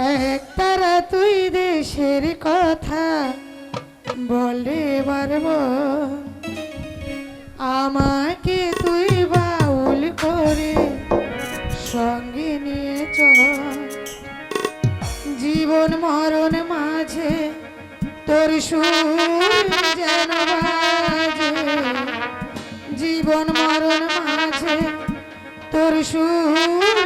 এক তারা তুই দেশের কথা বলে পারব আমাকে তুই বাউল করে সঙ্গে নিয়ে চল। জীবন মরণ মাঝে তোর সুর যেন জীবন মরণ মাঝে তোর সুর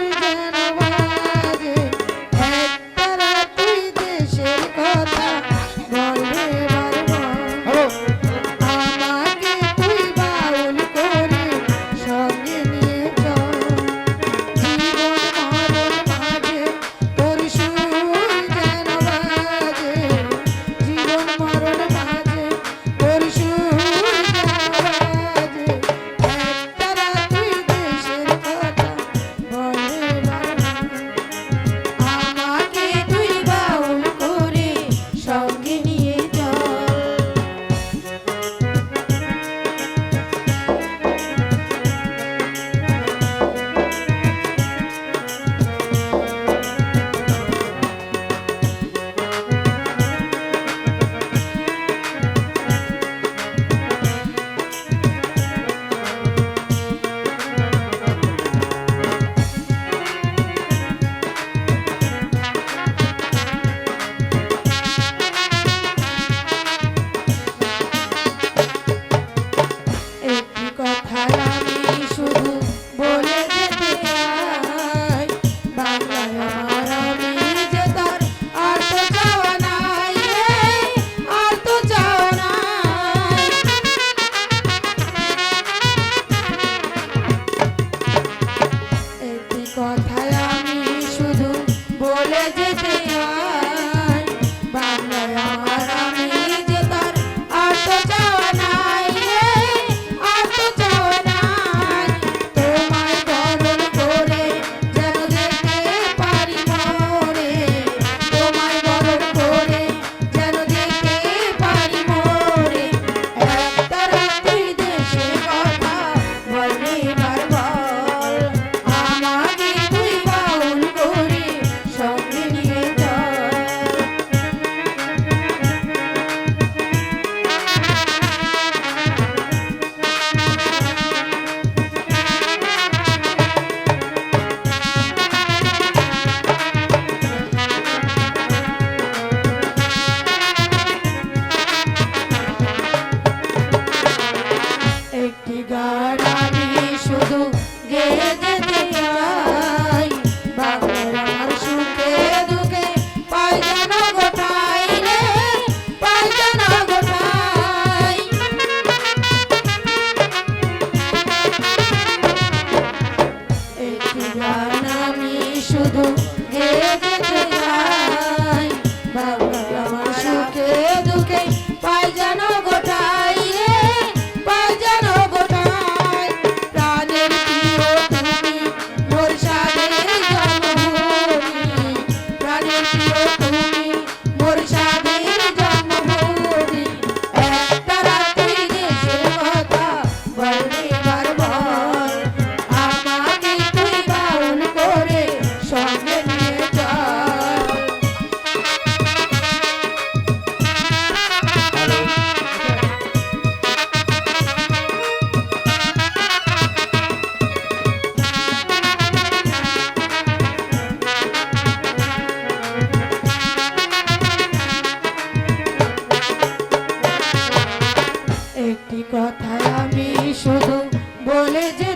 legend.